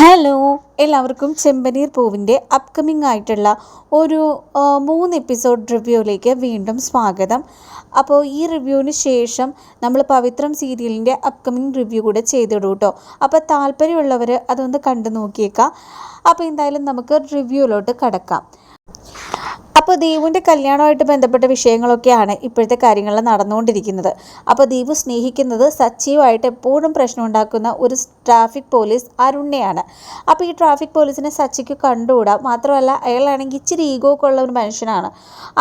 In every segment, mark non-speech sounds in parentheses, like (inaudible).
Hello എല്ലാവർക്കും ചെമ്പനീർ പൂവിന്റെ upcoming ആയിട്ടുള്ള ഒരു മൂന്ന് എപ്പിസോഡ് റിവ്യൂയിലേക്ക് വീണ്ടും സ്വാഗതം. അപ്പോൾ ഈ റിവ്യൂവിന് ശേഷം നമ്മൾ പവിത്രം സീരിയലിന്റെ അപ്കമിംഗ് റിവ്യൂ കൂടെ ചെയ്തിടും കേട്ടോ അപ്പോൾ താല്പര്യമുള്ളവർ അതൊന്ന് കണ്ടു നോക്കിയേക്കാം അപ്പോൾ എന്തായാലും നമുക്ക് റിവ്യൂയിലോട്ട് കടക്കാം. അപ്പോൾ ദീപുവിന്റെ കല്യാണമായിട്ട് ബന്ധപ്പെട്ട വിഷയങ്ങളൊക്കെയാണ് ഇപ്പോഴത്തെ കാര്യങ്ങളിൽ നടന്നുകൊണ്ടിരിക്കുന്നത്. അപ്പോൾ ദീപു സ്നേഹിക്കുന്നത് സച്ചിയുമായിട്ട് എപ്പോഴും പ്രശ്നം ഉണ്ടാക്കുന്ന ഒരു ട്രാഫിക് പോലീസ് അരുണ്യാണ് അപ്പോൾ ഈ ട്രാഫിക് പോലീസിനെ സച്ചിക്ക് കണ്ടുകൂടാ? മാത്രമല്ല അയാളാണെങ്കിൽ ഇച്ചിരി ഈഗോ ഒക്കെ ഉള്ള ഒരു മനുഷ്യനാണ്.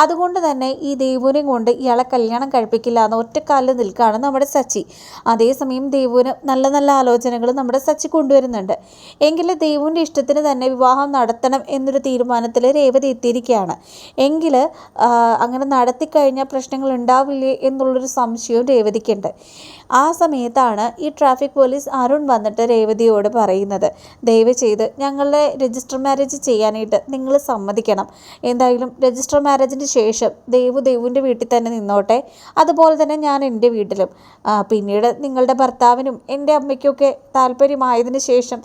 അതുകൊണ്ട് തന്നെ ഈ ദേവുവിനെയും കൊണ്ട് ഇയാളെ കല്യാണം കഴിപ്പിക്കില്ല എന്ന് ഒറ്റക്കാലിൽ നിൽക്കുകയാണ് നമ്മുടെ സച്ചി. അതേസമയം ദേവുവിന് നല്ല നല്ല ആലോചനകൾ നമ്മുടെ സച്ചി കൊണ്ടുവരുന്നുണ്ട്. എങ്കിലും ദേവുവിന്റെ ഇഷ്ടത്തിന് തന്നെ വിവാഹം നടത്തണം എന്നൊരു തീരുമാനത്തിൽ രേവതി എത്തിയിരിക്കുകയാണ്. എങ്കിൽ അങ്ങനെ നടത്തിക്കഴിഞ്ഞാൽ പ്രശ്നങ്ങൾ ഉണ്ടാവില്ലേ എന്നുള്ളൊരു സംശയവും രേവതിക്കുണ്ട്. ആ സമയത്താണ് ഈ ട്രാഫിക് പോലീസ് അരുൺ വന്നിട്ട് രേവതിയോട് പറയുന്നത്. ദയവ് ചെയ്ത് ഞങ്ങളുടെ രജിസ്റ്റർ മാരേജ് ചെയ്യാനായിട്ട് നിങ്ങൾ സമ്മതിക്കണം. എന്തായാലും രജിസ്റ്റർ മാരേജിന് ശേഷം ദേവു ദേവുവിന്റെ വീട്ടിൽ തന്നെ നിന്നോട്ടെ. അതുപോലെ തന്നെ ഞാൻ എന്റെ വീട്ടിലും. പിന്നീട് നിങ്ങളുടെ ഭർത്താവിനും എന്റെ അമ്മയ്ക്കൊക്കെ താല്പര്യമായതിനു ശേഷം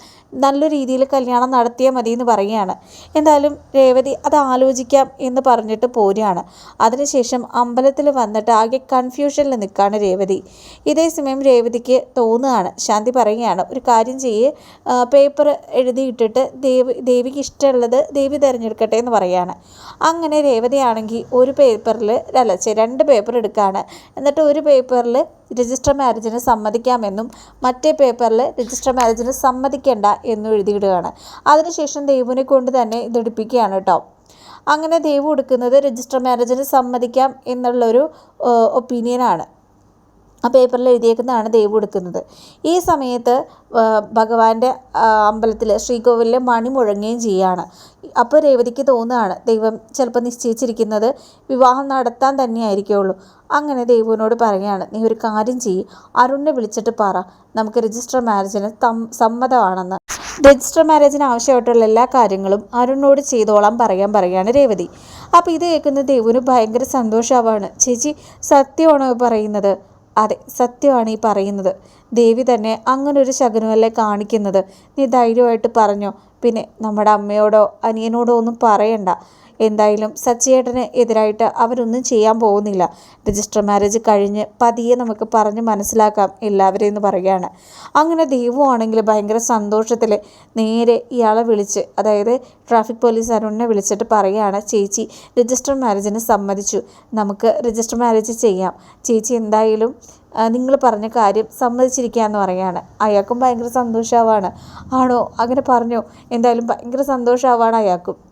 നല്ല രീതിയിൽ കല്യാണം നടത്തിയാൽ മതി എന്ന് പറയുകയാണ്. എന്തായാലും രേവതി അത് ആലോചിക്കാം എന്ന് പറഞ്ഞിട്ട് പോരുകയാണ്. അതിനുശേഷം അമ്പലത്തിൽ വന്നിട്ട് ആകെ കൺഫ്യൂഷനിൽ നിൽക്കുകയാണ് രേവതി. ഇതേ സമയം രേവതിക്ക് തോന്നുകയാണ്. ശാന്തി പറയുകയാണ് ഒരു കാര്യം ചെയ്യേ. പേപ്പർ എഴുതിയിട്ടിട്ട് ദേവി ദേവിക്ക് ഇഷ്ടമുള്ളത് ദേവി തിരഞ്ഞെടുക്കട്ടെ എന്ന് പറയുകയാണ് അങ്ങനെ രേവതിയാണെങ്കിൽ ഒരു പേപ്പറിൽ അല്ല രണ്ട് പേപ്പർ എടുക്കുകയാണ്. എന്നിട്ട് ഒരു പേപ്പറിൽ രജിസ്റ്റർ മാരേജിന് സമ്മതിക്കാമെന്നും മറ്റേ പേപ്പറിൽ രജിസ്റ്റർ മാരേജിന് സമ്മതിക്കേണ്ട എന്നും എഴുതിയിടുകയാണ്. അതിനുശേഷം ദേവുവിനെ കൊണ്ട് തന്നെ ഇതെടുപ്പിക്കുകയാണ് കേട്ടോ. അങ്ങനെ ദേവ് കൊടുക്കുന്നത് രജിസ്റ്റർ മാരേജിന് സമ്മതിക്കാം എന്നുള്ളൊരു ഒപ്പീനിയനാണ് ആ പേപ്പറിൽ എഴുതിയേക്കുന്നതാണ് ദൈവം എടുക്കുന്നത്. ഈ സമയത്ത് ഭഗവാന്റെ അമ്പലത്തിൽ ശ്രീകോവിലിലെ മണി മുഴങ്ങുകയും ചെയ്യുകയാണ് അപ്പോൾ രേവതിക്ക് തോന്നുകയാണ് ദൈവം ചിലപ്പോൾ നിശ്ചയിച്ചിരിക്കുന്നത് വിവാഹം നടത്താൻ തന്നെ തന്നെയായിരിക്കുള്ളൂ. അങ്ങനെ ദൈവനോട് പറയുകയാണ് നീ ഒരു കാര്യം ചെയ്യ് അരുണിനെ വിളിച്ചിട്ട് പറ. നമുക്ക് രജിസ്റ്റർ മാരേജിന് തം- സമ്മതമാണെന്ന്. രജിസ്റ്റർ മാരേജിന് ആവശ്യമായിട്ടുള്ള എല്ലാ കാര്യങ്ങളും അരുണിനോട് ചെയ്തോളാം പറയാൻ പറയുകയാണ് രേവതി. അപ്പോൾ ഇത് കേൾക്കുന്ന ദേവുവിന് ഭയങ്കര സന്തോഷമാവാണ് ചേച്ചി സത്യമാണോ പറയുന്നത്? അതെ സത്യമാണ് ഈ പറയുന്നത്. ദേവി തന്നെ അങ്ങനൊരു ശകുനമല്ലേ കാണിക്കുന്നത്. നീ ധൈര്യമായിട്ട് പറഞ്ഞോ. പിന്നെ നമ്മുടെ അമ്മയോടോ അനിയനോടോ ഒന്നും പറയണ്ട. എന്തായാലും സച്ചിയേട്ടന് എതിരായിട്ട് അവരൊന്നും ചെയ്യാൻ പോകുന്നില്ല. രജിസ്റ്റർ മാരേജ് കഴിഞ്ഞ് പതിയെ നമുക്ക് പറഞ്ഞ് മനസ്സിലാക്കാം എല്ലാവരെയും എന്ന് പറയുകയാണ്. അങ്ങനെ ദൈവം ആണെങ്കിൽ ഭയങ്കര സന്തോഷത്തിൽ നേരെ ഇയാളെ വിളിച്ച് അതായത് ട്രാഫിക് പോലീസ് അരുണിനെ വിളിച്ചിട്ട് പറയുകയാണ് ചേച്ചി രജിസ്റ്റർ മാരേജിന് സമ്മതിച്ചു. നമുക്ക് രജിസ്റ്റർ മാരേജ് ചെയ്യാം. ചേച്ചി എന്തായാലും നിങ്ങൾ പറഞ്ഞ കാര്യം സമ്മതിച്ചിരിക്കുക എന്ന് പറയുകയാണ്. അയാൾക്കും ഭയങ്കര സന്തോഷമാവാണ് ആണോ? അങ്ങനെ പറഞ്ഞോ. എന്തായാലും ഭയങ്കര സന്തോഷമാവാണ് അയാൾക്കും.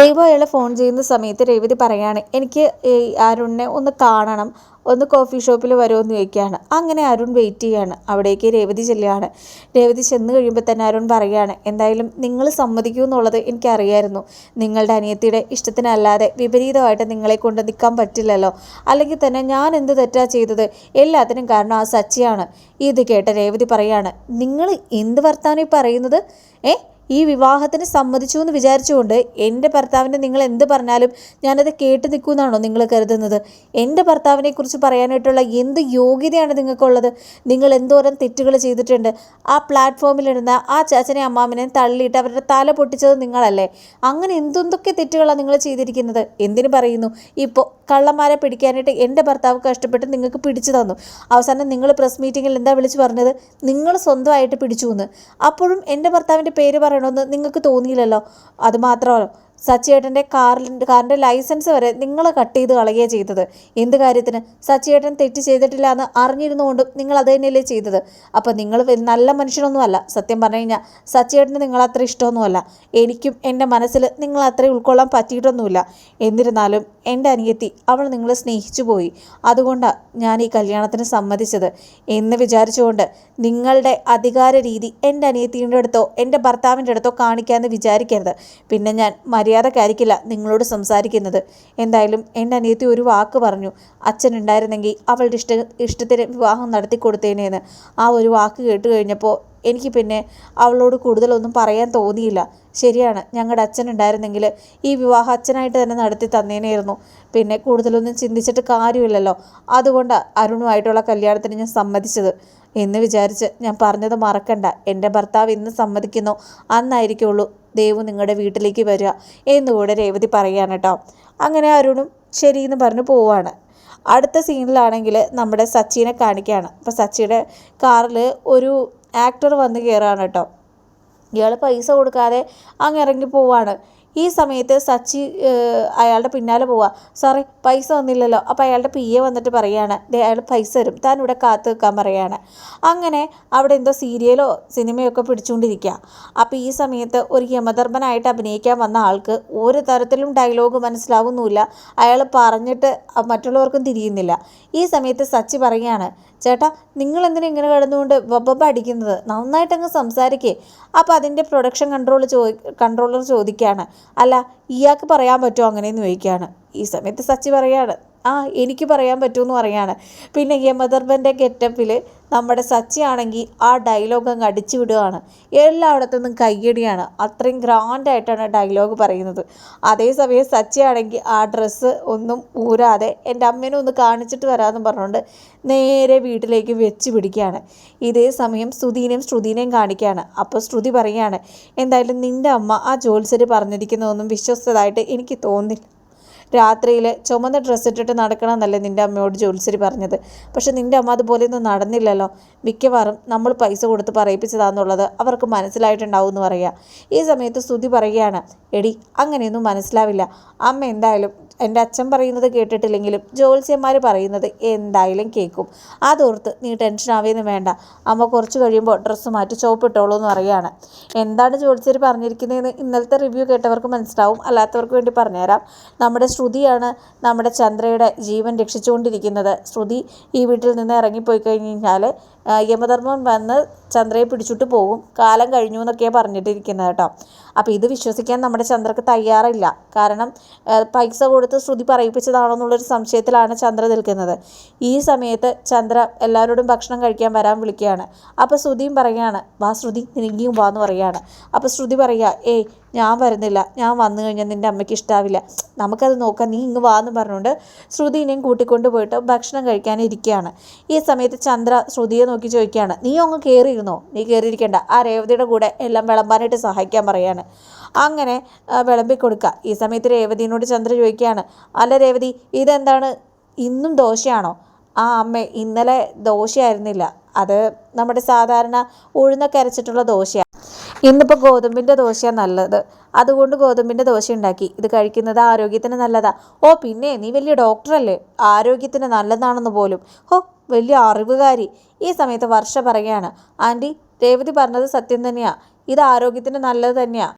ദൈവം അയാളെ ഫോൺ ചെയ്യുന്ന സമയത്ത് രേവതി പറയാണ് എനിക്ക് അരുണിനെ ഒന്ന് കാണണം ഒന്ന് കോഫി ഷോപ്പിൽ വരുമെന്ന് ചോദിക്കുകയാണ്. അങ്ങനെ അരുൺ വെയിറ്റ് ചെയ്യാണ്. അവിടേക്ക് രേവതി ചെല്ലുകയാണ്. രേവതി ചെന്ന് കഴിയുമ്പോൾ തന്നെ അരുൺ പറയുകയാണ് എന്തായാലും നിങ്ങൾ സമ്മതിക്കൂ എന്നുള്ളത് എനിക്കറിയായിരുന്നു. നിങ്ങളുടെ അനിയത്തിയുടെ ഇഷ്ടത്തിനല്ലാതെ വിപരീതമായിട്ട് നിങ്ങളെ കൊണ്ട് നിൽക്കാൻ പറ്റില്ലല്ലോ. അല്ലെങ്കിൽ തന്നെ ഞാൻ എന്ത് തെറ്റാ ചെയ്തത്? എല്ലാത്തിനും കാരണം ആ സച്ചിയാണ്. ഇത് കേട്ട രേവതി പറയാണ് നിങ്ങൾ എന്ത് വർത്താനം പറയുന്നത്? ഏ? ഈ വിവാഹത്തിന് സമ്മതിച്ചു എന്ന് വിചാരിച്ചുകൊണ്ട് എന്റെ ഭർത്താവിനെ നിങ്ങൾ എന്ത് പറഞ്ഞാലും ഞാനത് കേട്ട് നിൽക്കുമെന്നാണോ നിങ്ങൾ കരുതുന്നത്? എന്റെ ഭർത്താവിനെ കുറിച്ച് പറയാനായിട്ടുള്ള എന്ത് യോഗ്യതയാണ് നിങ്ങൾക്കുള്ളത്? നിങ്ങൾ എന്തോരം തെറ്റുകൾ ചെയ്തിട്ടുണ്ട്? ആ പ്ലാറ്റ്ഫോമിലിരുന്ന ആ ചാച്ചനെ അമ്മാമനെ തള്ളിയിട്ട് അവരുടെ തല പൊട്ടിച്ചത് നിങ്ങളല്ലേ? അങ്ങനെ എന്തെന്തൊക്കെ തെറ്റുകളാണ് നിങ്ങൾ ചെയ്തിരിക്കുന്നത്? എന്തിനു പറയുന്നു? ഇപ്പോൾ കള്ളന്മാരെ പിടിക്കാനായിട്ട് എന്റെ ഭർത്താവ് കഷ്ടപ്പെട്ട് നിങ്ങൾക്ക് പിടിച്ചു തന്നു. അവസാനം നിങ്ങൾ പ്രസ് മീറ്റിങ്ങിൽ എന്താ വിളിച്ച് പറഞ്ഞത്? നിങ്ങൾ സ്വന്തമായിട്ട് പിടിച്ചു എന്ന്. അപ്പോഴും എന്റെ ഭർത്താവിന്റെ പേര് പറയണമെന്ന് നിങ്ങൾക്ക് തോന്നിയില്ലല്ലോ? അത് മാത്രമല്ലോ സച്ചിയേട്ടന്റെ കാറിന്റെ കാറിന്റെ ലൈസൻസ് വരെ നിങ്ങൾ കട്ട് ചെയ്ത് കളയുകയാണ് ചെയ്തത്. എന്ത് കാര്യത്തിന്? സച്ചിയേട്ടൻ തെറ്റ് ചെയ്തിട്ടില്ല എന്ന് അറിഞ്ഞിരുന്നുകൊണ്ടും നിങ്ങൾ അത് തന്നെയല്ലേ ചെയ്തത്. അപ്പോൾ നിങ്ങൾ നല്ല മനുഷ്യനൊന്നുമല്ല. സത്യം പറഞ്ഞു കഴിഞ്ഞാൽ സച്ചിയേട്ടന് നിങ്ങൾ അത്ര ഇഷ്ടമൊന്നുമല്ല. എനിക്കും എന്റെ മനസ്സിൽ നിങ്ങൾ അത്ര ഉൾക്കൊള്ളാൻ പറ്റിയിട്ടൊന്നുമില്ല. എന്നിരുന്നാലും എന്റെ അനിയത്തി അവൾ നിങ്ങളെ സ്നേഹിച്ചു പോയി. അതുകൊണ്ടാണ് ഞാൻ ഈ കല്യാണത്തിന് സമ്മതിച്ചത്. എന്ന് വിചാരിച്ചുകൊണ്ട് നിങ്ങളുടെ അധികാര രീതി എന്റെ അനിയത്തിയുടെ അടുത്തോ എന്റെ ഭർത്താവിന്റെ അടുത്തോ കാണിക്കാമെന്ന് വിചാരിക്കരുത്. പിന്നെ ഞാൻ മര്യാദക്കായിരിക്കില്ല നിങ്ങളോട് സംസാരിക്കുന്നത്. എന്തായാലും എന്റെ അനിയത്തി ഒരു വാക്ക് പറഞ്ഞു. അച്ഛൻ ഉണ്ടായിരുന്നെങ്കിൽ അവളുടെ ഇഷ്ട ഇഷ്ടത്തിന് വിവാഹം നടത്തി കൊടുത്തേനേന്ന് ആ ഒരു വാക്ക് കേട്ട് കഴിഞ്ഞപ്പോൾ എനിക്ക് പിന്നെ അവളോട് കൂടുതലൊന്നും പറയാൻ തോന്നിയില്ല. ശരിയാണ് ഞങ്ങളുടെ അച്ഛൻ ഉണ്ടായിരുന്നെങ്കിൽ ഈ വിവാഹം അച്ഛനായിട്ട് തന്നെ നടത്തി തന്നേനായിരുന്നു. പിന്നെ കൂടുതലൊന്നും ചിന്തിച്ചിട്ട് കാര്യമില്ലല്ലോ. അതുകൊണ്ട് അരുണുമായിട്ടുള്ള കല്യാണത്തിന് ഞാൻ സമ്മതിച്ചത്. എന്ന് വിചാരിച്ച് ഞാൻ പറഞ്ഞത് മറക്കണ്ട. എന്റെ ഭർത്താവ് ഇന്ന് സമ്മതിക്കുന്നു. അന്നായിരിക്കുള്ളൂ ദേവു നിങ്ങളുടെ വീട്ടിലേക്ക് വരിക എന്നുകൂടെ രേവതി പറയുകയാണ് കേട്ടോ അങ്ങനെ അരുണും ശരി എന്ന് പറഞ്ഞു പോവാണ്. അടുത്ത സീനിലാണെങ്കിൽ നമ്മുടെ സച്ചിനെ കാണിക്കുകയാണ് അപ്പോൾ സച്ചിയുടെ കാറിൽ ഒരു ആക്ടർ വന്ന് കയറാണ് കേട്ടോ. ഇയാൾ പൈസ കൊടുക്കാതെ അങ്ങ് ഇറങ്ങി പോവാണ്. ഈ സമയത്ത് സച്ചി അയാളുടെ പിന്നാലെ പോവാ. സാറേ പൈസ വന്നില്ലല്ലോ അപ്പോൾ അയാളുടെ പി എ വന്നിട്ട് പറയാണ് അയാൾ പൈസ തരും. താൻ ഇവിടെ കാത്തു നിൽക്കാൻ പറയാണ്. അങ്ങനെ അവിടെ എന്തോ സീരിയലോ സിനിമയോ ഒക്കെ പിടിച്ചുകൊണ്ടിരിക്കുക അപ്പോൾ ഈ സമയത്ത് ഒരു യമധർമ്മനായിട്ട് അഭിനയിക്കാൻ വന്ന ആൾക്ക് ഒരു തരത്തിലും ഡയലോഗ് മനസ്സിലാവുന്നുമില്ല. അയാൾ പറഞ്ഞിട്ട് മറ്റുള്ളവർക്കും തിരിയുന്നില്ല. ഈ സമയത്ത് സച്ചി പറയുകയാണ് ചേട്ടാ നിങ്ങൾ എന്തിനാ ഇങ്ങനെ കിടന്നുകൊണ്ട് വബബ അടിക്കുന്നത്? നന്നായിട്ടങ്ങ് സംസാരിക്കേ. അപ്പോൾ അതിന്റെ പ്രൊഡക്ഷൻ കൺട്രോൾ ചോദി കൺട്രോളർ ചോദിക്കുകയാണ് അല്ല ഇയാൾക്ക് പറയാൻ പറ്റുമോ അങ്ങനെയെന്ന് ചോദിക്കുകയാണ് ഈ സമയത്ത് സച്ചി പറയാണ് ആ എനിക്ക് പറയാൻ പറ്റുമെന്ന് പറയാണ്. പിന്നെ യമദർബന്റെ ഗെറ്റപ്പിൽ നമ്മുടെ സച്ചി ആണെങ്കിൽ ആ ഡയലോഗ് അങ്ങ് അടിച്ചു വിടുകയാണ് എല്ലായിടത്തു നിന്നും കയ്യടിയാണ്. അത്രയും ഗ്രാൻഡായിട്ടാണ് ഡയലോഗ് പറയുന്നത്. അതേസമയം സച്ചി ആണെങ്കിൽ ആ ഡ്രസ്സ് ഒന്നും ഊരാതെ എന്റെ അമ്മേനെ ഒന്ന് കാണിച്ചിട്ട് വരാമെന്ന് പറഞ്ഞുകൊണ്ട് നേരെ വീട്ടിലേക്ക് വെച്ച് പിടിക്കുകയാണ്. ഇതേ സമയം ശ്രുതിനെയും ശ്രുതിനെയും കാണിക്കുകയാണ്. അപ്പോൾ ശ്രുതി പറയുകയാണ് എന്തായാലും നിന്റെ അമ്മ ആ ജോത്സര് പറഞ്ഞിരിക്കുന്നതൊന്നും വിശ്വസിച്ചതായിട്ട് എനിക്ക് തോന്നില്ല രാത്രിയിൽ ചുമന്ന ഡ്രസ്സ് ഇട്ടിട്ട് നടക്കണമെന്നല്ലേ നിന്റെ അമ്മയോട് ജോത്സരി പറഞ്ഞത്. പക്ഷെ നിന്റെ അമ്മ അതുപോലെയൊന്നും നടന്നില്ലല്ലോ. മിക്കവാറും നമ്മൾ പൈസ കൊടുത്ത് പറയിപ്പിച്ചതാണെന്നുള്ളത് അവർക്ക് മനസ്സിലായിട്ടുണ്ടാവും എന്ന് പറയുക ഈ സമയത്ത് സ്തുതി പറയുകയാണ് എടി അങ്ങനെയൊന്നും മനസ്സിലാവില്ല. അമ്മ എന്തായാലും എന്റെ അച്ഛൻ പറയുന്നത് കേട്ടിട്ടില്ലെങ്കിലും ജോത്സ്യന്മാർ പറയുന്നത് എന്തായാലും കേൾക്കും. അതോർത്ത് നീ ടെൻഷൻ ആവേന്ന് വേണ്ട. അമ്മ കുറച്ച് കഴിയുമ്പോൾ ഡ്രസ്സ് മാറ്റി ചോപ്പിട്ടോളൂ എന്ന് പറയുകയാണ്. എന്താണ് ജോത്സ്യർ പറഞ്ഞിരിക്കുന്നതെന്ന് ഇന്നലത്തെ റിവ്യൂ കേട്ടവർക്ക് മനസ്സിലാവും. അല്ലാത്തവർക്ക് വേണ്ടി പറഞ്ഞുതരാം. നമ്മുടെ ശ്രുതിയാണ് നമ്മുടെ ചന്ദ്രയുടെ ജീവൻ രക്ഷിച്ചുകൊണ്ടിരിക്കുന്നത്. ശ്രുതി ഈ വീട്ടിൽ നിന്ന് ഇറങ്ങിപ്പോയി കഴിഞ്ഞ് കഴിഞ്ഞാൽ യമധർമ്മൻ വന്ന് ചന്ദ്രയെ പിടിച്ചിട്ട് പോകും. കാലം കഴിഞ്ഞു എന്നൊക്കെയാണ് പറഞ്ഞിട്ടിരിക്കുന്നത് കേട്ടോ. അപ്പോൾ ഇത് വിശ്വസിക്കാൻ നമ്മുടെ ചന്ദ്രക്ക് തയ്യാറില്ല. കാരണം പൈസ കൊടുത്ത് ശ്രുതി പറയിപ്പിച്ചതാണോ എന്നുള്ളൊരു സംശയത്തിലാണ് ചന്ദ്ര നിൽക്കുന്നത്. ഈ സമയത്ത് ചന്ദ്ര എല്ലാവരോടും ഭക്ഷണം കഴിക്കാൻ വരാൻ വിളിക്കുകയാണ്. അപ്പോൾ ശ്രുതിയും പറയുകയാണ് വാ ശ്രുതി നിനക്കും വാ എന്ന് പറയുകയാണ്. അപ്പോൾ ശ്രുതി പറയുക ഏയ് ഞാൻ വരുന്നില്ല. ഞാൻ വന്നു കഴിഞ്ഞാൽ നിന്റെ അമ്മയ്ക്ക് ഇഷ്ടാവില്ല. നമുക്കത് നോക്കാം. നീ ഇങ്ങ് വാ എന്ന് പറഞ്ഞുകൊണ്ട് ശ്രുതിനെയും കൂട്ടിക്കൊണ്ട് പോയിട്ട് ഭക്ഷണം കഴിക്കാൻ ഇരിക്കുകയാണ്. ഈ സമയത്ത് ചന്ദ്ര ശ്രുതിയെ നോക്കി ചോദിക്കുകയാണ് നീ അങ്ങ് കയറിയിരുന്നോ നീ കയറിയിരിക്കേണ്ട ആ രേവതിയുടെ കൂടെ എല്ലാം വിളമ്പാനായിട്ട് സഹായിക്കാൻ പറയാണ്. അങ്ങനെ വിളമ്പി കൊടുക്കുക ഈ സമയത്ത് രേവതിനോട് ചന്ദ്ര ചോദിക്കുകയാണ് അല്ല രേവതി ഇതെന്താണ്? ഇന്നും ദോശയാണോ? ആ അമ്മ ഇന്നലെ ദോശയായിരുന്നില്ല. അത് നമ്മുടെ സാധാരണ ഉഴുന്നൊക്കെ അരച്ചിട്ടുള്ള ദോശയാണ് ഇന്നിപ്പോൾ ഗോതമ്പിന്റെ ദോശയാണ് നല്ലത്. അതുകൊണ്ട് ഗോതമ്പിന്റെ ദോശ ഉണ്ടാക്കി. ഇത് കഴിക്കുന്നത് ആരോഗ്യത്തിന് നല്ലതാ. ഓ പിന്നെ നീ വലിയ ഡോക്ടറല്ലേ? ആരോഗ്യത്തിന് നല്ലതാണെന്ന് പോലും. ഹോ വലിയ അറിവുകാരി. ഈ സമയത്ത് വർഷ പറയുകയാണ്. ആന്റി രേവതി പറഞ്ഞത് സത്യം തന്നെയാണ് ഇത് ആരോഗ്യത്തിന് നല്ലത് തന്നെയാണ്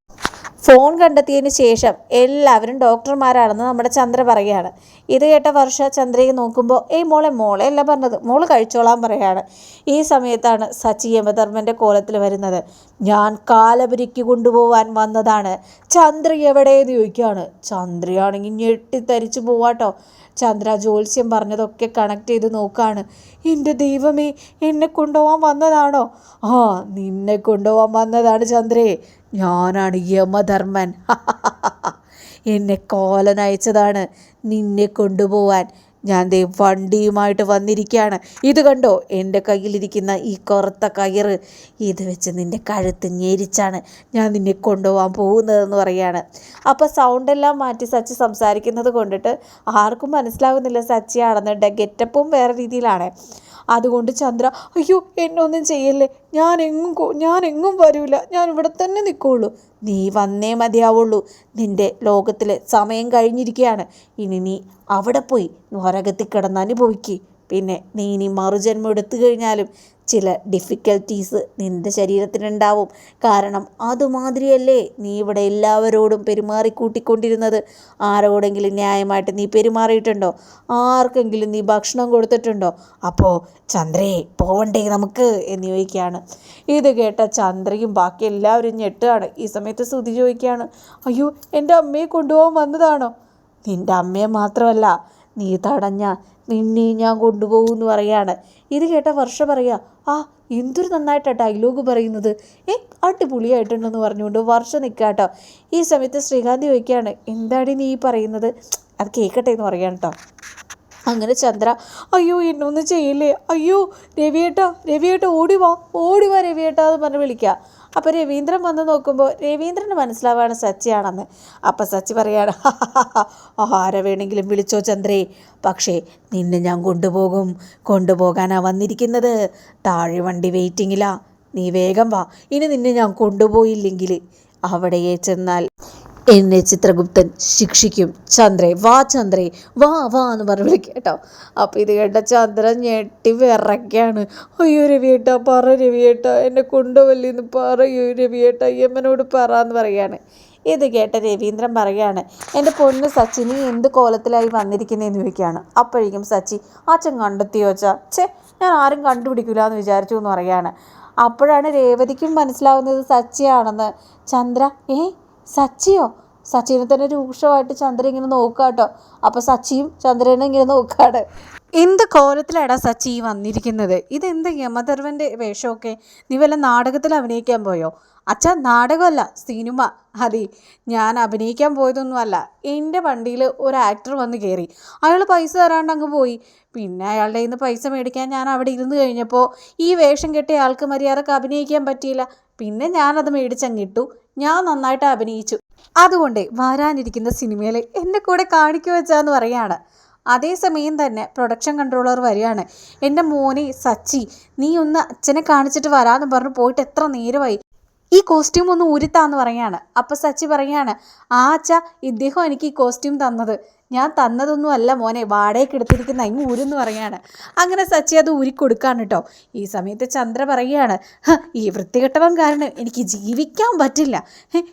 ഫോൺ കണ്ടെത്തിയതിന് ശേഷം എല്ലാവരും ഡോക്ടർമാരാണെന്ന് നമ്മുടെ ചന്ദ്ര പറയുകയാണ്. ഇത് കേട്ട വർഷ ചന്ദ്രയെ നോക്കുമ്പോൾ ഏയ് മോളെ മോളെ അല്ല പറഞ്ഞത്. മോൾ കഴിച്ചോളാൻ പറയാണ്. ഈ സമയത്താണ് സച്ചി യമധർമ്മന്റെ കോലത്തിൽ വരുന്നത്. ഞാൻ കാലപുരിക്ക് കൊണ്ടുപോവാൻ വന്നതാണ്. ചന്ദ്ര എവിടെയെന്ന് ചോദിക്കുകയാണ്. ചന്ദ്രയാണെങ്കിൽ ഞെട്ടിത്തരിച്ചു പോവാട്ടോ. ചന്ദ്ര ജോത്സ്യം പറഞ്ഞതൊക്കെ കണക്ട് ചെയ്ത് നോക്കുകയാണ് എന്റെ ദൈവമേ എന്നെ കൊണ്ടുപോകാൻ വന്നതാണോ? ആ നിന്നെ കൊണ്ടുപോകാൻ വന്നതാണ് ചന്ദ്രേ. ഞാനാണ് യമധർമ്മൻ. (laughs) എന്നെ കോലനയച്ചതാണ് നിന്നെ കൊണ്ടുപോവാൻ. ഞാൻ ദേ വണ്ടിയുമായിട്ട് വന്നിരിക്കുകയാണ് ഇത് കണ്ടോ? എന്റെ കയ്യിലിരിക്കുന്ന ഈ കറുത്ത കയറ്. ഇത് വെച്ച് നിന്റെ കഴുത്ത് ഞെരിച്ചാണ് ഞാൻ നിന്നെ കൊണ്ടുപോകാൻ പോകുന്നതെന്ന് പറയുകയാണ് അപ്പോൾ സൗണ്ടെല്ലാം മാറ്റി സച്ചി സംസാരിക്കുന്നത് കൊണ്ടിട്ട് ആർക്കും മനസ്സിലാകുന്നില്ല സച്ചിയാണെന്ന് ഗെറ്റപ്പും വേറെ രീതിയിലാണ്. അതുകൊണ്ട് ചന്ദ്ര അയ്യോ എന്നൊന്നും ചെയ്യല്ലേ? ഞാൻ എങ്ങും ഞാൻ എങ്ങും വരൂല. ഞാൻ ഇവിടെ തന്നെ നിൽക്കുള്ളൂ നീ വന്നേ മതിയാവുള്ളൂ. നിന്റെ ലോകത്തിൽ സമയം കഴിഞ്ഞിരിക്കുകയാണ് ഇനി നീ അവിടെ പോയി നരകത്തിൽ കിടന്ന് അനുഭവിക്കുക പിന്നെ നീ ഇനി മറുജന്മം എടുത്തു കഴിഞ്ഞാലും ചില ഡിഫിക്കൽറ്റീസ് നിന്റെ ശരീരത്തിനുണ്ടാവും കാരണം അതുമാതിരിയല്ലേ നീ ഇവിടെ എല്ലാവരോടും പെരുമാറി കൂട്ടിക്കൊണ്ടിരുന്നത് ആരോടെങ്കിലും ന്യായമായിട്ട് നീ പെരുമാറിയിട്ടുണ്ടോ? ആർക്കെങ്കിലും നീ ഭക്ഷണം കൊടുത്തിട്ടുണ്ടോ? അപ്പോൾ ചന്ദ്രയെ പോവണ്ടേ നമുക്ക്? എന്ന് ചോദിക്കുകയാണ്. ഇത് കേട്ട ചന്ദ്രയും ബാക്കി എല്ലാവരും ഞെട്ടുകയാണ്. ഈ സമയത്ത് ശ്രുതി ചോദിക്കുകയാണ് അയ്യോ എന്റെ അമ്മയെ കൊണ്ടുപോകാൻ വന്നതാണോ? നിന്റെ അമ്മയെ മാത്രമല്ല നീ തടഞ്ഞ നിന്നെ ഞാൻ കൊണ്ടുപോകും എന്ന് പറയാണ്. ഇത് കേട്ട വർഷ പറയാ ആ എന്തൊരു നന്നായിട്ടാണ് ഡയലോഗ് പറയുന്നത്. ഏ അടിപൊളിയായിട്ടുണ്ടെന്ന് പറഞ്ഞുകൊണ്ട് വർഷ നിൽക്കാട്ടോ ഈ സമയത്ത് ശ്രീകാന്ത് ചോദിക്കുകയാണ് എന്താണ് നീ പറയുന്നത്? അത് കേൾക്കട്ടെ എന്ന് പറയാണ് കേട്ടോ അങ്ങനെ ചന്ദ്ര അയ്യോ എന്നൊന്നും ചെയ്യില്ലേ? അയ്യോ രവിയേട്ടാ രവിയേട്ട ഓടി വാ ഓടി വാ രവിയേട്ടാ എന്ന് പറഞ്ഞ് വിളിക്കുക. അപ്പോൾ രവീന്ദ്രൻ വന്ന് നോക്കുമ്പോൾ രവീന്ദ്രന് മനസ്സിലാവുകയാണ് സച്ചിയാണെന്ന്. അപ്പം സച്ചി പറയാണ് ആരെ വേണമെങ്കിലും വിളിച്ചോ ചന്ദ്രേ? പക്ഷേ നിന്നെ ഞാൻ കൊണ്ടുപോകും. കൊണ്ടുപോകാനാ വന്നിരിക്കുന്നത്. താഴെ വണ്ടി വെയിറ്റിങ്ങിലാ. നീ വേഗം വാ. ഇനി നിന്നെ ഞാൻ കൊണ്ടുപോയില്ലെങ്കിൽ അവിടെയേ ചെന്നാൽ എന്നെ ചിത്രഗുപ്തൻ ശിക്ഷിക്കും. ചന്ദ്രേ വാ ചന്ദ്രേ വാ വാ എന്ന് പറഞ്ഞ് വിളിക്കുക കേട്ടോ. അപ്പോൾ ഇത് കേട്ട ചന്ദ്രൻ ഞെട്ടി വിറയ്ക്കാണ്. അയ്യോ രവിയേട്ട പറ രവിയേട്ട എന്നെ കൊണ്ടുപോവല്ലെന്ന് പറയൂ രവിയേട്ട യമ്മനോട് പറ എന്ന് പറയുകയാണ്. ഇത് കേട്ട രവീന്ദ്രൻ പറയുകയാണ് എന്റെ പൊന്ന് സച്ചി നീ എന്ത് കോലത്തിലായി വന്നിരിക്കുന്നതെന്ന് ചോദിക്കുകയാണ്. അപ്പോഴേക്കും സച്ചി അച്ഛൻ കണ്ടെത്തിയോ അച്ഛാ ഛേ ഞാൻ ആരും കണ്ടുപിടിക്കില്ല എന്ന് വിചാരിച്ചു എന്ന് പറയാണ് അപ്പോഴാണ് രേവതിക്കും മനസ്സിലാവുന്നത് സച്ചിയാണെന്ന്. ചന്ദ്ര ഏ സച്ചിയോ? സച്ചിനെ തന്നെ രൂക്ഷമായിട്ട് ചന്ദ്ര ഇങ്ങനെ നോക്കാട്ടോ അപ്പൊ സച്ചിയും ചന്ദ്രനെ ഇങ്ങനെ നോക്കാട് എന്ത് കോലത്തിലാടാ സച്ചി വന്നിരിക്കുന്നത്? ഇതെന്ത് യമധർവന്റെ വേഷമൊക്കെ? നീ വല്ല നാടകത്തിൽ അഭിനയിക്കാൻ പോയോ? അച്ഛാ നാടകമല്ല സിനിമ. അതെ ഞാൻ അഭിനയിക്കാൻ പോയതൊന്നുമല്ല. എന്റെ വണ്ടിയിൽ ഒരു ആക്ടർ വന്ന് കയറി. അയാൾ പൈസ തരാണ്ട് അങ്ങ് പോയി. പിന്നെ അയാളുടെ നിന്ന് പൈസ മേടിക്കാൻ ഞാൻ അവിടെ ഇരുന്ന് കഴിഞ്ഞപ്പോൾ ഈ വേഷം കെട്ടിയ ആൾക്ക് മര്യാദയ്ക്ക് അഭിനയിക്കാൻ പറ്റിയില്ല. പിന്നെ ഞാനത് മേടിച്ചങ്ങിട്ടു ഞാൻ നന്നായിട്ട് അഭിനയിച്ചു. അതുകൊണ്ട് വരാനിരിക്കുന്ന സിനിമയിൽ എന്റെ കൂടെ കാണിക്കു വെച്ചാന്ന് പറയാണ്. അതേസമയം തന്നെ പ്രൊഡക്ഷൻ കൺട്രോളർ വരികയാണ്. എന്റെ മോനെ സച്ചി നീ ഒന്ന് അച്ഛനെ കാണിച്ചിട്ട് വരാമെന്ന് പറഞ്ഞു പോയിട്ട് എത്ര നേരമായി? ഈ കോസ്റ്റ്യൂം ഒന്ന് ഉരുത്താന്ന് പറയാണ്. അപ്പോൾ സച്ചി പറയാണ് ആ അച്ഛ ഇദ്ദേഹം എനിക്ക് ഈ കോസ്റ്റ്യൂം തന്നത്. ഞാൻ തന്നതൊന്നും അല്ല മോനെ വാടകയ്ക്ക് എടുത്തിരിക്കുന്ന അങ്ങ് ഊരെന്ന് പറയാണ് അങ്ങനെ സച്ചി അത് ഊരിക്കൊടുക്കാണ് കേട്ടോ ഈ സമയത്ത് ചന്ദ്ര പറയുകയാണ് ഈ വൃത്തികെട്ടവൻ കാരണം എനിക്ക് ജീവിക്കാൻ പറ്റില്ല.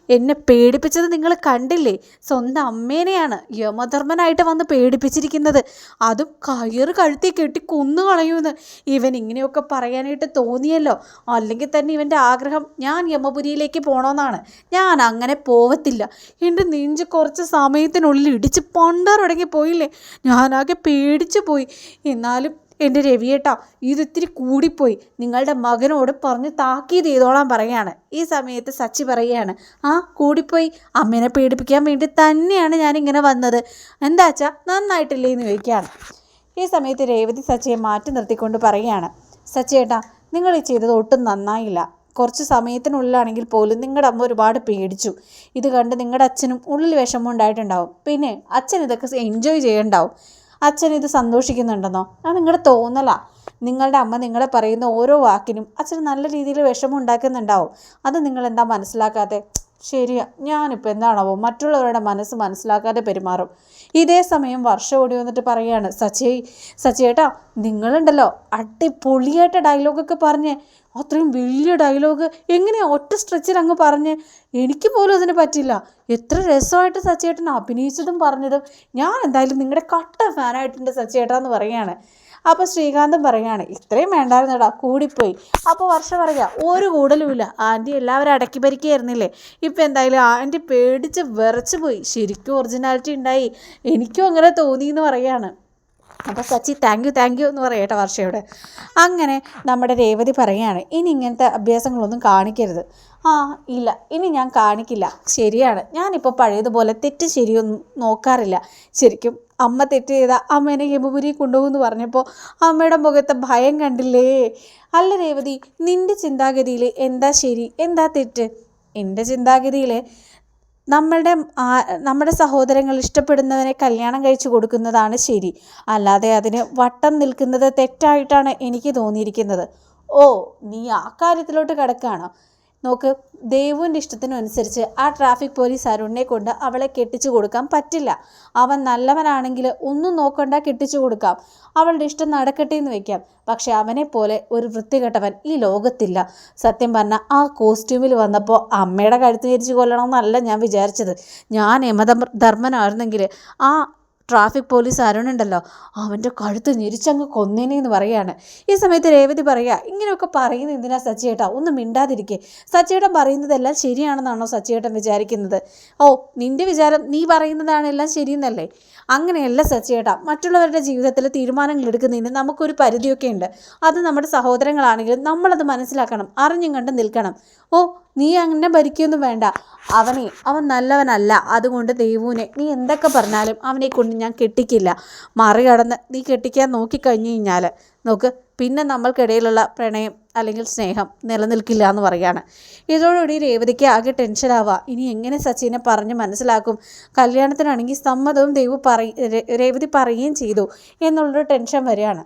എന്നെ പേടിപ്പിച്ചത് നിങ്ങൾ കണ്ടില്ലേ? സ്വന്തം അമ്മേനെയാണ്. യമധർമ്മനായിട്ട് വന്ന് പേടിപ്പിച്ചിരിക്കുന്നത്. അതും കയറ് കഴുത്തി കെട്ടി കൊന്നു കളയുമെന്ന് ഇവൻ ഇങ്ങനെയൊക്കെ പറയാനായിട്ട് തോന്നിയല്ലോ. അല്ലെങ്കിൽ തന്നെ ഇവന്റെ ആഗ്രഹം ഞാൻ യമപുരിയിലേക്ക് പോകണമെന്നാണ് ഞാൻ അങ്ങനെ പോവത്തില്ല. എന്റെ നെഞ്ച് കുറച്ച് സമയത്തിനുള്ളിൽ ഇടിച്ച് പണ്ടാറടങ്ങി പോയില്ലേ? ഞാനാകെ പേടിച്ചു പോയി. എന്നാലും എന്റെ രവിയേട്ടാ ഇതിത്തിരി കൂടിപ്പോയി. നിങ്ങളുടെ മകനോട് പറഞ്ഞ് താക്കീത് ചെയ്തോളാൻ പറയാണ് ഈ സമയത്ത് സച്ചി പറയുകയാണ് ആ കൂടിപ്പോയി. അമ്മേനെ പേടിപ്പിക്കാൻ വേണ്ടി തന്നെയാണ് ഞാനിങ്ങനെ വന്നത്. എന്താ അച്ഛാ നന്നായിട്ടില്ലേ? എന്ന് ചോദിക്കുകയാണ്. ഈ സമയത്ത് രേവതി സച്ചിയെ മാറ്റി നിർത്തിക്കൊണ്ട് പറയുകയാണ് സച്ചിയേട്ടാ നിങ്ങൾ ഈ ചെയ്തത് ഒട്ടും നന്നായില്ല. കുറച്ച് സമയത്തിനുള്ളിലാണെങ്കിൽ പോലും നിങ്ങളുടെ അമ്മ ഒരുപാട് പേടിച്ചു. ഇത് കണ്ട് നിങ്ങളുടെ അച്ഛനും ഉള്ളിൽ വിഷമം ഉണ്ടായിട്ടുണ്ടാവും. പിന്നെ അച്ഛൻ ഇതൊക്കെ എൻജോയ് ചെയ്യണ്ടാവും. അച്ഛൻ ഇത് സന്തോഷിക്കുന്നുണ്ടെന്നോ? അത് നിങ്ങളുടെ തോന്നലാ. നിങ്ങളുടെ അമ്മ നിങ്ങളെ പറയുന്ന ഓരോ വാക്കിനും അച്ഛന് നല്ല രീതിയിൽ വിഷമം ഉണ്ടാക്കുന്നുണ്ടാവും. അത് നിങ്ങൾ എന്താ മനസ്സിലാക്കാതെ ശരിയാ ഞാനിപ്പോൾ എന്താണാവോ? മറ്റുള്ളവരുടെ മനസ്സ് മനസ്സിലാക്കാതെ പെരുമാറും. ഇതേ സമയം വർഷം ഓടി വന്നിട്ട് പറയാണ് സച്ചേ സച്ചേട്ടാ നിങ്ങളുണ്ടല്ലോ അടിപൊളിയായിട്ട് ഡയലോഗൊക്കെ പറഞ്ഞ്. അത്രയും വലിയ ഡയലോഗ് എങ്ങനെയാ ഒറ്റ സ്ട്രെച്ചിൽ അങ്ങ് പറഞ്ഞ്? എനിക്ക് പോലും അതിന് പറ്റില്ല. എത്ര രസമായിട്ട് സച്ചേട്ടൻ അഭിനയിച്ചതും പറഞ്ഞതും. ഞാൻ എന്തായാലും നിങ്ങളുടെ കട്ട ഫാനായിട്ടുണ്ട് സച്ചേട്ടാ എന്ന് പറയുകയാണ്. അപ്പോൾ ശ്രീകാന്തം പറയുകയാണ് ഇത്രയും വേണ്ടായിരുന്നടാ കൂടിപ്പോയി. അപ്പോൾ വർഷം പറയുക ഒരു കൂടലുമില്ല. ആന്റി എല്ലാവരും അടക്കി ഭരിക്കുകയായിരുന്നില്ലേ ഇപ്പോൾ എന്തായാലും ആന്റി പേടിച്ച് വിറച്ച് പോയി ശരിക്കും ഒറിജിനാലിറ്റി ഉണ്ടായി. എനിക്കും അങ്ങനെ തോന്നി എന്ന് പറയാണ് അപ്പോൾ Sachi thank you thank you എന്ന് പറയട്ടെ വർഷയോട്. അങ്ങനെ നമ്മുടെ രേവതി പറയുകയാണ് ഇനി ഇങ്ങനത്തെ അഭ്യാസങ്ങളൊന്നും കാണിക്കരുത്. ആ ഇല്ല ഇനി ഞാൻ കാണിക്കില്ല. ശരിയാണ്. ഞാനിപ്പോൾ പഴയതുപോലെ തെറ്റ് ശരിയൊന്നും നോക്കാറില്ല. ശരിക്കും അമ്മ തെറ്റ് ചെയ്ത അമ്മേനെ യമപുരി കൊണ്ടുപോകുമെന്ന് പറഞ്ഞപ്പോൾ അമ്മയുടെ മുഖത്തെ ഭയം കണ്ടില്ലേ? അല്ല രേവതി നിന്റെ ചിന്താഗതിയിൽ എന്താ ശരി? എന്താ തെറ്റ്? എന്റെ ചിന്താഗതിയിൽ നമ്മളുടെ നമ്മുടെ സഹോദരങ്ങൾ ഇഷ്ടപ്പെടുന്നവനെ കല്യാണം കഴിച്ചു കൊടുക്കുന്നതാണ് ശരി. അല്ലാതെ അതിന് വട്ടം നിൽക്കുന്നത് തെറ്റായിട്ടാണ് എനിക്ക് തോന്നിയിരിക്കുന്നത്. ഓ നീ ആ കാര്യത്തിലോട്ട് കിടക്കുകയാണോ? നോക്ക് ദേവുവിന്റെ ഇഷ്ടത്തിനനുസരിച്ച് ആ ട്രാഫിക് പോലീസ് അരുണിനെ കൊണ്ട് അവളെ കെട്ടിച്ചു കൊടുക്കാൻ പറ്റില്ല. അവൻ നല്ലവനാണെങ്കിൽ ഒന്നും നോക്കണ്ട കെട്ടിച്ചു കൊടുക്കാം. അവളുടെ ഇഷ്ടം നടക്കട്ടെ എന്ന് വയ്ക്കാം പക്ഷെ പോലെ ഒരു വൃത്തികെട്ടവൻ ഈ ലോകത്തില്ല. സത്യം പറഞ്ഞാൽ ആ കോസ്റ്റ്യൂമിൽ വന്നപ്പോൾ അമ്മയുടെ കഴുത്ത് ഞെരിച്ച് കൊല്ലണമെന്നല്ല ഞാൻ വിചാരിച്ചത്. ഞാൻ യമധർമ്മനായിരുന്നെങ്കിൽ ആ ട്രാഫിക് പോലീസ് അരുണുണ്ടല്ലോ. അവന്റെ കഴുത്ത് ഞെരിച്ചങ്ങ് കൊന്നേനെ എന്ന് പറയാണ് ഈ സമയത്ത് രേവതി പറയുക ഇങ്ങനെയൊക്കെ പറയുന്നത് എന്തിനാ സച്ചിയേട്ടാ ഒന്ന് മിണ്ടാതിരിക്കേ. സച്ചിയേട്ടൻ പറയുന്നതെല്ലാം ശരിയാണെന്നാണോ സച്ചിയേട്ടൻ വിചാരിക്കുന്നത്? ഓ നിന്റെ വിചാരം നീ പറയുന്നതാണ് എല്ലാം ശരിയെന്നല്ലേ? അങ്ങനെയല്ല സച്ചിയേട്ടാ മറ്റുള്ളവരുടെ ജീവിതത്തിലെ തീരുമാനങ്ങൾ എടുക്കുന്നതിന് നമുക്കൊരു പരിധിയൊക്കെ ഉണ്ട് അത് നമ്മുടെ സഹോദരങ്ങളാണെങ്കിലും നമ്മളത് മനസ്സിലാക്കണം. അറിഞ്ഞും കണ്ട് നിൽക്കണം. ഓ നീ അങ്ങനെ ഭരിക്കൊന്നും വേണ്ട. അവനെ അവൻ നല്ലവനല്ല. അതുകൊണ്ട് ദേവുവിനെ നീ എന്തൊക്കെ പറഞ്ഞാലും അവനെ കൊണ്ട് ഞാൻ കെട്ടിക്കില്ല. മറികടന്ന് നീ കെട്ടിക്കാൻ നോക്കിക്കഴിഞ്ഞു കഴിഞ്ഞാൽ നോക്ക് പിന്നെ നമ്മൾക്കിടയിലുള്ള പ്രണയം അല്ലെങ്കിൽ സ്നേഹം നിലനിൽക്കില്ല എന്ന് പറയാണ് ഇതോടുകൂടി രേവതിക്ക് ആകെ ടെൻഷനാവുക. ഇനി എങ്ങനെ സച്ചിനെ പറഞ്ഞ് മനസ്സിലാക്കും? കല്യാണത്തിനാണെങ്കിൽ സമ്മതവും ദേവു പറയ രേവതി പറയുകയും ചെയ്തു എന്നുള്ളൊരു ടെൻഷൻ വരികയാണ്.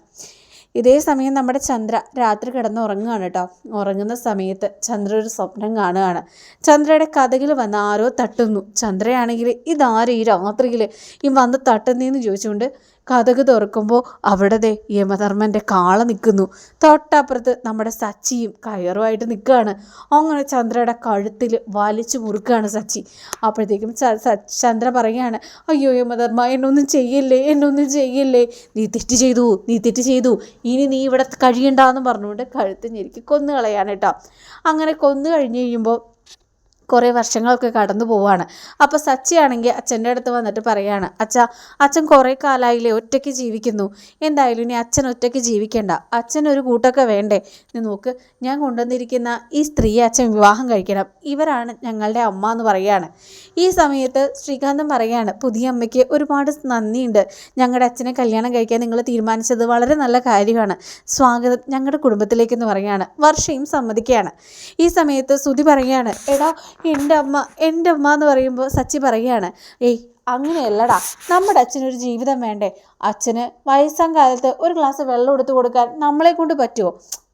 ഇതേ സമയം നമ്മുടെ ചന്ദ്ര രാത്രി കിടന്ന് ഉറങ്ങുകയാണ് കേട്ടോ. ഉറങ്ങുന്ന സമയത്ത് ചന്ദ്ര ഒരു സ്വപ്നം കാണുകയാണ്. ചന്ദ്രയുടെ കഥകിൽ വന്ന് ആരോ തട്ടുന്നു. ചന്ദ്രയാണെങ്കിൽ ഇതാരും ഈ രാത്രിയിൽ ഈ വന്ന് തട്ടുന്നതെന്ന് ചോദിച്ചുകൊണ്ട് കഥക് തുറക്കുമ്പോൾ അവിടെ ദേ യമധർമ്മന്റെ കാള നിൽക്കുന്നു തൊട്ടപ്പുറത്ത് നമ്മുടെ സച്ചിയും കയറുമായിട്ട് നിൽക്കുകയാണ് അങ്ങനെ ചന്ദ്രയുടെ കഴുത്തിൽ വലിച്ചു മുറുക്കുകയാണ് സച്ചി. അപ്പോഴത്തേക്കും ചന്ദ്ര പറയുകയാണ് അയ്യോ യമധർമ്മ എന്നൊന്നും ചെയ്യല്ലേ എന്നൊന്നും ചെയ്യല്ലേ. നീ തെറ്റ് ചെയ്തു നീ തെറ്റ് ചെയ്തു. ഇനി നീ ഇവിടെ കഴിയണ്ടെന്ന് പറഞ്ഞുകൊണ്ട് കഴുത്ത് ഞെരുക്കി കൊന്നു കളയാണ് കേട്ടോ. അങ്ങനെ കൊന്നു കഴിഞ്ഞ് കഴിയുമ്പോൾ കുറേ വർഷങ്ങളൊക്കെ കടന്നു പോവാണ്. അപ്പോൾ സച്ചിയാണെങ്കിൽ അച്ഛന്റെ അടുത്ത് വന്നിട്ട് പറയാണ് അച്ഛ അച്ഛൻ കുറേ കാലായില്ലേ ഒറ്റയ്ക്ക് ജീവിക്കുന്നു. എന്തായാലും ഇനി അച്ഛൻ ഒറ്റയ്ക്ക് ജീവിക്കേണ്ട. അച്ഛൻ ഒരു കൂട്ടൊക്കെ വേണ്ടേ? നീ നോക്ക് ഞാൻ കൊണ്ടുവന്നിരിക്കുന്ന ഈ സ്ത്രീയെ അച്ഛൻ വിവാഹം കഴിക്കണം. ഇവരാണ് ഞങ്ങളുടെ അമ്മ എന്ന് പറയാണ്. ഈ സമയത്ത് ശ്രീകാന്തം പറയാണ് പുതിയ അമ്മയ്ക്ക് ഒരുപാട് നന്ദിയുണ്ട്. ഞങ്ങളുടെ അച്ഛനെ കല്യാണം കഴിക്കാൻ നിങ്ങൾ തീരുമാനിച്ചത് വളരെ നല്ല കാര്യമാണ്. സ്വാഗതം ഞങ്ങളുടെ കുടുംബത്തിലേക്കെന്ന് പറയാണ്. വർഷയും സമ്മതിക്കുകയാണ്. ഈ സമയത്ത് സുതി പറയുകയാണ് എടാ എന്റെ അമ്മ എന്റെ അമ്മ എന്ന് പറയുമ്പോൾ സച്ചി പറയുകയാണ് ഏയ് അങ്ങനെയല്ലടാ. നമ്മുടെ അച്ഛനൊരു ജീവിതം വേണ്ടേ? അച്ഛന് വയസ്സാം കാലത്ത് ഒരു ഗ്ലാസ് വെള്ളം എടുത്തു കൊടുക്കാൻ നമ്മളെ കൊണ്ട് പറ്റുമോ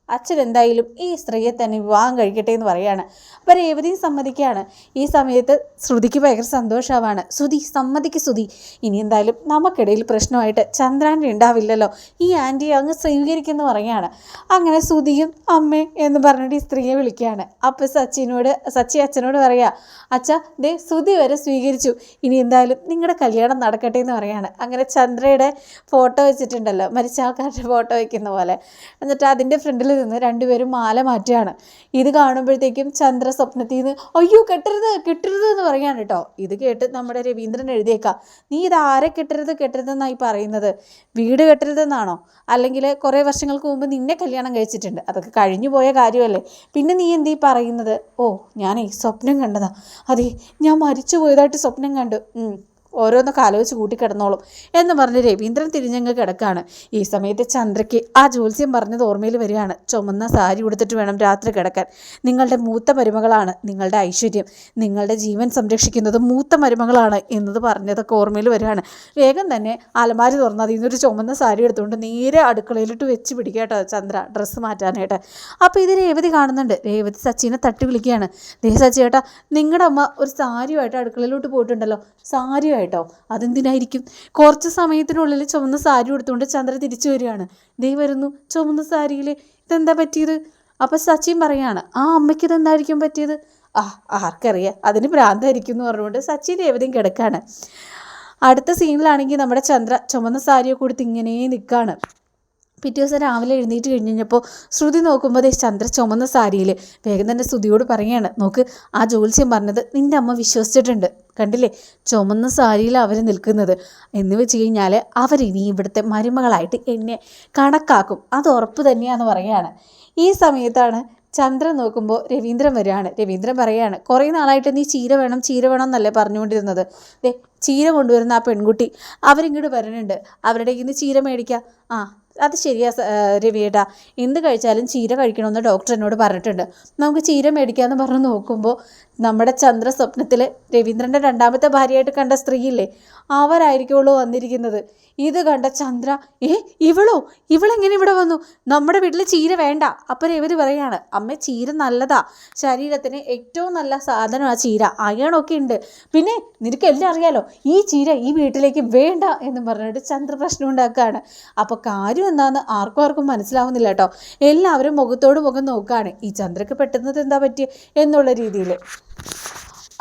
അച്ഛൻ എന്തായാലും ഈ സ്ത്രീയെ തന്നെ വിവാഹം കഴിക്കട്ടെ എന്ന് പറയാണ്. അപ്പോൾ രേവതിയും സമ്മതിക്കുകയാണ്. ഈ സമയത്ത് ശ്രുതിക്ക് ഭയങ്കര സന്തോഷമാവാണ് ശ്രുതി സമ്മതിക്ക് ശ്രുതി. ഇനി എന്തായാലും നമുക്കിടയിൽ പ്രശ്നമായിട്ട് ചന്ദ്രാന്റെ ഉണ്ടാവില്ലല്ലോ. ഈ ആന്റിയെ അങ്ങ് സ്വീകരിക്കുമെന്ന് പറയുകയാണ് അങ്ങനെ ശ്രുതിയും അമ്മേ എന്ന് പറഞ്ഞിട്ട് ഈ സ്ത്രീയെ വിളിക്കുകയാണ്. അപ്പോൾ സച്ചിനോട് സച്ചി അച്ഛനോട് പറയുക അച്ഛ ദേ ശ്രുതി വരെ സ്വീകരിച്ചു. ഇനി എന്തായാലും നിങ്ങളുടെ കല്യാണം നടക്കട്ടെ എന്ന് പറയുകയാണ് അങ്ങനെ ചന്ദ്രയുടെ ഫോട്ടോ വെച്ചിട്ടുണ്ടല്ലോ മരിച്ച ആൾക്കാരുടെ ഫോട്ടോ വയ്ക്കുന്ന പോലെ. എന്നിട്ട് അതിന്റെ ഫ്രണ്ടിൽ നിന്ന് രണ്ടുപേരും മാല മാറ്റുകയാണ്. ഇത് കാണുമ്പോഴത്തേക്കും ചന്ദ്ര സ്വപ്നത്തിൽ നിന്ന് അയ്യോ കെട്ടരുത് കെട്ടരുത് എന്ന് പറയാണ് കേട്ടോ. ഇത് കേട്ട് നമ്മുടെ രവീന്ദ്രൻ എഴുതിയേക്കാം. നീ ഇത് ആരെ കെട്ടരുത് കെട്ടരുതെന്നായി പറയുന്നത്? വീട് കെട്ടരുതെന്നാണോ? അല്ലെങ്കിൽ കുറേ വർഷങ്ങൾക്ക് മുമ്പ് നിന്നെ കല്യാണം കഴിച്ചിട്ടുണ്ട്. അതൊക്കെ കഴിഞ്ഞു പോയ കാര്യമല്ലേ? പിന്നെ നീ എന്തീ പറയുന്നത്? ഓ ഞാനേ സ്വപ്നം കണ്ടതാ. അതെ ഞാൻ മരിച്ചു പോയതായിട്ട് സ്വപ്നം കണ്ടു. ഓരോന്നൊക്കെ ആലോചിച്ച് കൂട്ടിക്കിടന്നോളും എന്ന് പറഞ്ഞ് രവീന്ദ്രൻ തിരിഞ്ഞങ്ങ് കിടക്കാണ്. ഈ സമയത്ത് ചന്ദ്രയ്ക്ക് ആ ജ്യോത്സ്യം പറഞ്ഞത് ഓർമ്മയിൽ വരികയാണ്. ചുമന്ന സാരി ഉടുത്തിട്ട് വേണം രാത്രി കിടക്കാൻ. നിങ്ങളുടെ മൂത്ത മരുമകളാണ് നിങ്ങളുടെ ഐശ്വര്യം. നിങ്ങളുടെ ജീവൻ സംരക്ഷിക്കുന്നത് മൂത്ത മരുമകളാണ് എന്നത് പറഞ്ഞതൊക്കെ ഓർമ്മയിൽ വരികയാണ്. വേഗം തന്നെ അലമാരി തുറന്ന് അതിൽ നിന്നൊരു ചുമന്ന സാരി എടുത്തുകൊണ്ട് നേരെ അടുക്കളയിലിട്ട് വെച്ച് പിടിക്കട്ടോ ചന്ദ്ര ഡ്രസ്സ് മാറ്റാനായിട്ട്. അപ്പോൾ ഇത് രേവതി കാണുന്നുണ്ട്. രേവതി സച്ചിനെ തട്ടി വിളിക്കുകയാണ്. ദേ സച്ചി ചേട്ടാ നിങ്ങളുടെ അമ്മ ഒരു സാരിയുമായിട്ട് അടുക്കളയിലോട്ട് പോയിട്ടുണ്ടല്ലോ. സാരിയായിട്ടോ അതെന്തിനായിരിക്കും? കുറച്ച് സമയത്തിനുള്ളിൽ ചുവന്ന സാരി കൊടുത്തുകൊണ്ട് ചന്ദ്ര തിരിച്ചു വരികയാണ്. ദേ വരുന്നു ചുവന്ന സാരിയിൽ ഇതെന്താ പറ്റിയത്? അപ്പം സച്ചിൻ പറയാണ് ആ അമ്മയ്ക്ക് ഇതെന്തായിരിക്കും പറ്റിയത്? ആ ആർക്കറിയാം അതിന് ഭ്രാന്തായിരിക്കും എന്ന് പറഞ്ഞുകൊണ്ട് സച്ചിൻ എവിടെയും കിടക്കാണ്. അടുത്ത സീനിലാണെങ്കിൽ നമ്മുടെ ചന്ദ്ര ചുമന്ന സാരിയൊക്കെ കൊടുത്ത് ഇങ്ങനെ നിൽക്കുകയാണ് പിറ്റേ ദിവസം രാവിലെ എഴുന്നേറ്റ് കഴിഞ്ഞ് കഴിഞ്ഞപ്പോൾ ശ്രുതി നോക്കുമ്പോൾ ചന്ദ്ര ചുമന്ന സാരിയിൽ. വേഗം തന്നെ ശ്രുതിയോട് പറയുകയാണ് നോക്ക് ആ ജോത്സ്യം പറഞ്ഞത് നിന്റെ അമ്മ വിശ്വസിച്ചിട്ടുണ്ട്. കണ്ടില്ലേ? ചുമന്ന സാരിയിൽ അവർ നിൽക്കുന്നത്. എന്ന് വെച്ച് കഴിഞ്ഞാൽ അവർ ഇനി ഇവിടുത്തെ മരുമകളായിട്ട് എന്നെ കണക്കാക്കും. അത് ഉറപ്പ് തന്നെയാണെന്ന് പറയുകയാണ്. ഈ സമയത്താണ് ചന്ദ്രൻ നോക്കുമ്പോൾ രവീന്ദ്രൻ വരികയാണ്. രവീന്ദ്രൻ പറയുകയാണ് കുറേ നാളായിട്ട് നീ ചീര വേണം ചീര വേണം എന്നല്ലേ പറഞ്ഞുകൊണ്ടിരുന്നത്. ദേ ചീര കൊണ്ടുവരുന്ന ആ പെൺകുട്ടി അവരിങ്ങോട്ട് വരുന്നുണ്ട് അവരുടെ ഇന്ന് ചീര മേടിക്കാം. ആ അത് ശരിയാ രവിയേട്ടാ. എന്ത് കഴിച്ചാലും ചീര കഴിക്കണമെന്ന് ഡോക്ടർ എന്നോട് പറഞ്ഞിട്ടുണ്ട്. നമുക്ക് ചീര മേടിക്കാമെന്ന് പറഞ്ഞ് നോക്കുമ്പോൾ നമ്മുടെ ചന്ദ്ര സ്വപ്നത്തിൽ രവീന്ദ്രന്റെ രണ്ടാമത്തെ ഭാര്യയായിട്ട് കണ്ട സ്ത്രീയില്ലേ അവരായിരിക്കുള്ളൂ വന്നിരിക്കുന്നത്. ഇത് കണ്ട ചന്ദ്ര ഏ ഇവളോ? ഇവളെങ്ങനെ ഇവിടെ വന്നു? നമ്മുടെ വീട്ടിൽ ചീര വേണ്ട. അപ്പം രവതി പറയാണ് അമ്മ ചീര നല്ലതാ. ശരീരത്തിന് ഏറ്റവും നല്ല സാധനമാണ് ചീര. അയണൊക്കെ ഉണ്ട്. പിന്നെ നിനക്ക് എല്ലാം അറിയാലോ ഈ ചീര ഈ വീട്ടിലേക്ക് വേണ്ട എന്ന് പറഞ്ഞിട്ട് ചന്ദ്ര പ്രശ്നം ഉണ്ടാക്കുകയാണ്. അപ്പോൾ കാര്യം എന്താണെന്ന് ആർക്കും ആർക്കും മനസ്സിലാവുന്നില്ല കേട്ടോ. എല്ലാവരും മുഖത്തോട് മുഖം നോക്കുകയാണ് ഈ ചന്ദ്രക്ക് പെട്ടെന്ന് എന്താ പറ്റിയ എന്നുള്ള രീതിയിൽ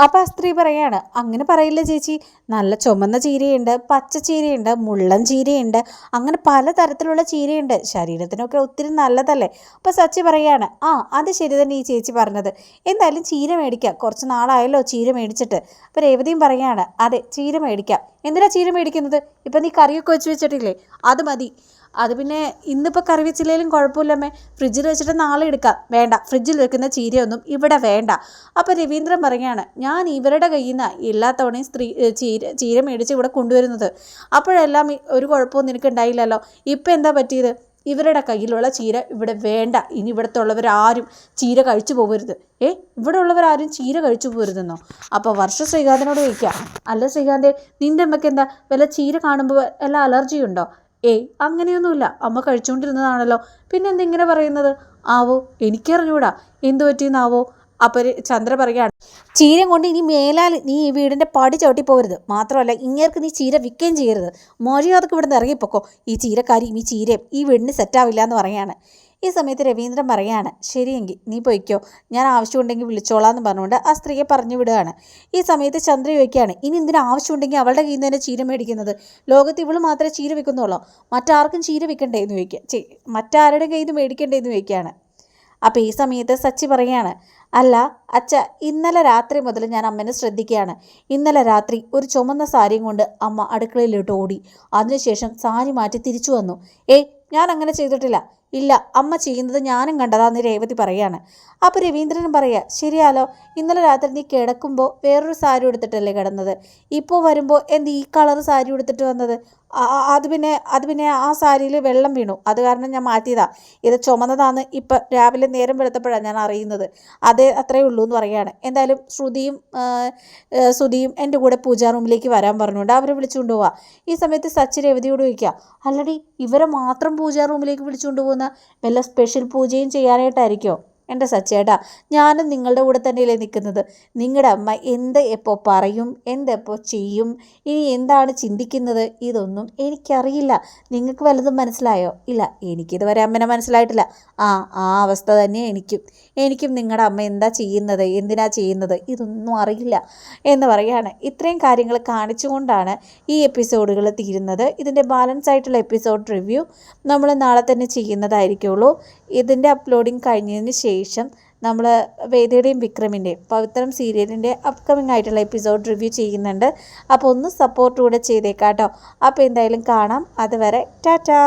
അപ്പം ആ സ്ത്രീ പറയാണ് അങ്ങനെ പറയില്ല ചേച്ചി. നല്ല ചുമന്ന ചീരയുണ്ട് പച്ച ചീരയുണ്ട് മുള്ളൻ ചീരയുണ്ട് അങ്ങനെ പല തരത്തിലുള്ള ചീരയുണ്ട്. ശരീരത്തിനൊക്കെ ഒത്തിരി നല്ലതല്ലേ? അപ്പോൾ സച്ചി പറയാണ് ആ അത് ശരി തന്നെ ഈ ചേച്ചി പറഞ്ഞത്. എന്തായാലും ചീര മേടിക്കാം. കുറച്ച് നാളായല്ലോ ചീര മേടിച്ചിട്ട്. അപ്പോൾ രേവതിയും പറയാണ് അതെ ചീര മേടിക്കാം. എന്തിനാ ചീര മേടിക്കുന്നത്? ഇപ്പം നീ കറിയൊക്കെ വെച്ച് വെച്ചിട്ടില്ലേ? അത് മതി. അത് പിന്നെ ഇന്നിപ്പോൾ കറി കുഴപ്പമില്ലമ്മേ ഫ്രിഡ്ജിൽ വെച്ചിട്ട് നാളെ എടുക്കാം. വേണ്ട. ഫ്രിഡ്ജിൽ വെക്കുന്ന ചീരയൊന്നും ഇവിടെ വേണ്ട. അപ്പോൾ രവീന്ദ്രൻ പറയുകയാണ് ഞാൻ ഇവരുടെ കയ്യിൽ നിന്ന് എല്ലാ സ്ത്രീ ചീര ചീര മേടിച്ച് ഇവിടെ കൊണ്ടുവരുന്നത്. അപ്പോഴെല്ലാം ഒരു കുഴപ്പവും നിനക്ക് ഉണ്ടായില്ലല്ലോ? ഇപ്പം എന്താ പറ്റിയത്? ഇവരുടെ കയ്യിലുള്ള ചീര ഇവിടെ വേണ്ട. ഇനി ഇവിടുത്തെ ഉള്ളവരാരും ചീര കഴിച്ചു പോകരുത്. ഏ? ഇവിടെ ഉള്ളവരാരും ചീര കഴിച്ചു പോകരുതെന്നോ? അപ്പോൾ വർഷ ശ്രീകാന്തിനോട് ചോദിക്കുക അല്ല ശ്രീകാന്തെ നിന്റെ അമ്മയ്ക്ക് എന്താ വല്ല ചീര കാണുമ്പോൾ വല്ല അലർജി ഉണ്ടോ ഏയ് അങ്ങനെയൊന്നുമില്ല. അമ്മ കഴിച്ചുകൊണ്ടിരുന്നതാണല്ലോ. പിന്നെ എന്തിങ്ങനെ പറയുന്നത്? ആവോ എനിക്കറിഞ്ഞൂടാ. എന്തു പറ്റിയെന്നാവോ? അപ്പം ചന്ദ്ര പറയുകയാണ് ചീരം കൊണ്ട് ഇനി മേലാൽ നീ ഈ വീടിന്റെ പടി ചവിട്ടി പോകരുത്. മാത്രമല്ല ഇങ്ങേർക്ക് നീ ചീര വിൽക്കുകയും ചെയ്യരുത്. മര്യാദയ്ക്ക് ഇവിടെ നിന്ന് ഇറങ്ങിപ്പോക്കോ. ഈ ചീരക്കാരിയും ഈ ചീരയും ഈ വീടിന് സെറ്റാവില്ല എന്ന് പറയാണ് ഈ സമയത്ത് രവീന്ദ്രൻ പറയാണ് ശരിയെങ്കിൽ നീ പൊയ്ക്കോ ഞാൻ ആവശ്യമുണ്ടെങ്കിൽ വിളിച്ചോളാം എന്ന് പറഞ്ഞുകൊണ്ട് ആ സ്ത്രീയെ പറഞ്ഞു വിടുകയാണ്. ഈ സമയത്ത് ചന്ദ്ര ചോദിക്കുകയാണ് ഇനി എന്തിനു ആവശ്യമുണ്ടെങ്കിൽ അവളുടെ കയ്യിൽ നിന്ന് തന്നെ ചീര മേടിക്കുന്നത്? ലോകത്ത് ഇവൾ മാത്രമേ ചീര വിൽക്കുന്നുള്ളൂ? മറ്റാർക്കും ചീര വിൽക്കണ്ടേ? എന്ന് ചോദിക്കുക മറ്റാരുടെ കയ്യിൽ നിന്ന് മേടിക്കണ്ടേ? എന്ന് ചോദിക്കുകയാണ്. അപ്പോൾ ഈ സമയത്ത് സച്ചി പറയാണ് അല്ല അച്ഛ ഇന്നലെ രാത്രി മുതൽ ഞാൻ അമ്മനെ ശ്രദ്ധിക്കുകയാണ്. ഇന്നലെ രാത്രി ഒരു ചുമന്ന സാരിയും കൊണ്ട് അമ്മ അടുക്കളയിലോട്ട് ഓടി. അതിനുശേഷം സാരി മാറ്റി തിരിച്ചു വന്നു. ഏയ് ഞാൻ അങ്ങനെ ചെയ്തിട്ടില്ല. ഇല്ല അമ്മ ചെയ്യുന്നത് ഞാനും കണ്ടതാന്ന് രേവതി പറയാണ്. അപ്പോൾ രവീന്ദ്രൻ പറയുക ശരിയാലോ ഇന്നലെ രാത്രി നീ കിടക്കുമ്പോൾ വേറൊരു സാരി എടുത്തിട്ടല്ലേ കിടന്നത്? ഇപ്പോൾ വരുമ്പോൾ എന്ത് ഈ കളർ സാരി എടുത്തിട്ട് വന്നത്? അത് പിന്നെ അത് പിന്നെ ആ സാരിയിൽ വെള്ളം വീണു. അത് കാരണം ഞാൻ മാറ്റിയതാ. ഇത് ചുമന്നതാന്ന് ഇപ്പം രാവിലെ നേരം വെളുത്തപ്പോഴാണ് ഞാൻ അറിയുന്നത്. അതേ അത്രയേ ഉള്ളൂ എന്ന് പറയുകയാണ് എന്തായാലും ശ്രുതിയും ശ്രുതിയും എന്റെ കൂടെ പൂജാ റൂമിലേക്ക് വരാൻ പറഞ്ഞുകൊണ്ട് അവരെ വിളിച്ചുകൊണ്ട് പോവാം. ഈ സമയത്ത് സച്ചി രവതിയോട് ചോദിക്കുക അല്ലടി ഇവരെ മാത്രം പൂജാ റൂമിലേക്ക് വിളിച്ചുകൊണ്ട് പോകുന്ന വല്ല സ്പെഷ്യൽ പൂജയും ചെയ്യാനായിട്ടായിരിക്കുമോ എന്റെ സച്ചേട്ടാ ഞാനും നിങ്ങളുടെ കൂടെ തന്നെയല്ലേ നിൽക്കുന്നത്. നിങ്ങളുടെ അമ്മ എന്ത് എപ്പോൾ പറയും എന്തെപ്പോൾ ചെയ്യും ഇനി എന്താണ് ചിന്തിക്കുന്നത് ഇതൊന്നും എനിക്കറിയില്ല. നിങ്ങൾക്ക് വല്ലതും മനസ്സിലായോ? ഇല്ല എനിക്കിതുവരെ അമ്മനെ മനസ്സിലായിട്ടില്ല. ആ ആ അവസ്ഥ തന്നെ എനിക്കും. എനിക്കും നിങ്ങളുടെ അമ്മ എന്താ ചെയ്യുന്നത് എന്തിനാ ചെയ്യുന്നത് ഇതൊന്നും അറിയില്ല എന്ന് പറയുകയാണ് ഇത്രയും കാര്യങ്ങൾ കാണിച്ചുകൊണ്ടാണ് ഈ എപ്പിസോഡുകൾ തീരുന്നത്. ഇതിന്റെ ബാലൻസ് ആയിട്ടുള്ള എപ്പിസോഡ് റിവ്യൂ നമ്മൾ നാളെ തന്നെ ചെയ്യുന്നതായിരിക്കുള്ളൂ. ഇതിന്റെ അപ്ലോഡിങ് കഴിഞ്ഞതിന് ശേഷം നമ്മൾ വേദയുടെയും വിക്രമിന്റെയും പവിത്രം സീരിയലിന്റെ അപ്കമിങ് ആയിട്ടുള്ള എപ്പിസോഡ് റിവ്യൂ ചെയ്യുന്നുണ്ട്. അപ്പോൾ ഒന്ന് സപ്പോർട്ട് കൂടെ ചെയ്തേക്കാട്ടോ. അപ്പോൾ എന്തായാലും കാണാം. അതുവരെ ടാറ്റാ.